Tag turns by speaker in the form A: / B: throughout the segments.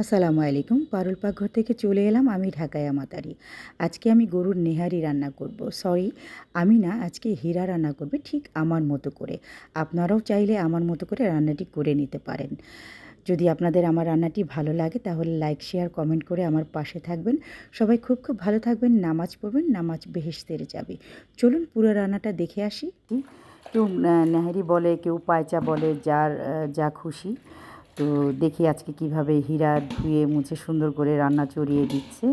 A: আসসালামু আলাইকুম। পারুল পাকঘর থেকে চলে এলাম আমি ঢাকায় আমাতারি। আজকে আমি গরুর নেহারি রান্না করব। সরি আমি না আজকে হীরা রান্না করবে ঠিক আমার মতো করে। আপনারাও চাইলে আমার মতো করে রান্নাটি করে নিতে পারেন। যদি আপনাদের আমার রান্নাটি ভালো লাগে তাহলে লাইক শেয়ার কমেন্ট করে আমার পাশে থাকবেন। সবাই খুব খুব ভালো থাকবেন, নামাজ পড়বেন, নামাজ বেহেস্তের যাবে। চলুন পুরো রান্নাটা দেখে আসি। কেউ নেহারি বলে, কেউ পায়চা বলে, যার যা খুশি। তো দেখি আজকে কীভাবে হীরা ধুয়ে মুছে সুন্দর করে রান্না চড়িয়ে দিচ্ছে।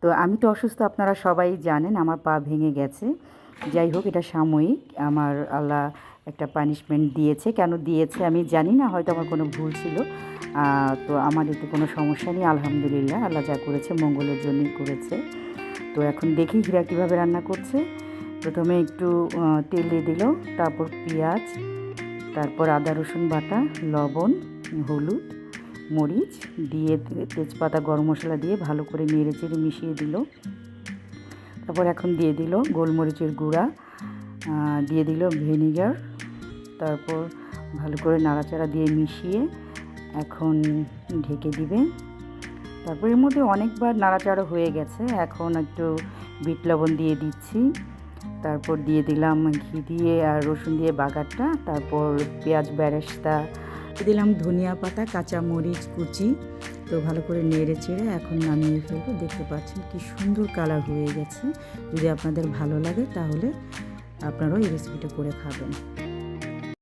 A: তো আমি তো অসুস্থ, আপনারা সবাই জানেন, আমার পা ভেঙে গেছে। যাই হোক, এটা সাময়িক। আমার আল্লাহ একটা পানিশমেন্ট দিয়েছে। কেন দিয়েছে আমি জানি না, হয়তো আমার কোনো ভুল ছিল। তো আমার এতে কোনো সমস্যা নেই, আলহামদুলিল্লাহ। আল্লাহ যা করেছে, মঙ্গলের জন্যই করেছে। তো এখন দেখি হীরা কীভাবে রান্না করছে। প্রথমে একটু তেল দিয়ে দিল, তারপর পেঁয়াজ, তারপর আদা, রসুন বাটা, লবণ হলুদ, মরিচ দিয়ে তেজপাতা, গরম মশলা দিয়ে ভালো করে নেড়ে চেড়ে মিশিয়ে দিল। তারপর এখন দিয়ে দিল গোলমরিচের গুঁড়া দিয়ে দিল ভিনিগার। তারপর ভালো করে নাড়াচাড়া দিয়ে মিশিয়ে এখন ঢেকে দিবে। তারপর এর মধ্যে অনেকবার নাড়াচাড়া হয়ে গেছে। এখন একটু বিট লবণ দিয়ে দিচ্ছি। তারপর দিয়ে দিলাম ঘি দিয়ে আর রসুন দিয়ে বাগারটা। তারপর পেঁয়াজ, বেরেস্তা দিলাম ধনিয়া পাতা কাঁচা মরিচ কুচি। তো ভালো করে নেড়ে চেড়ে এখন নামিয়ে ফেলব। দেখতে পাচ্ছেন কি সুন্দর কালার হয়ে গেছে। যদি আপনাদের ভালো লাগে তাহলে আপনারাও এই রেসিপিটা করে খাবেন।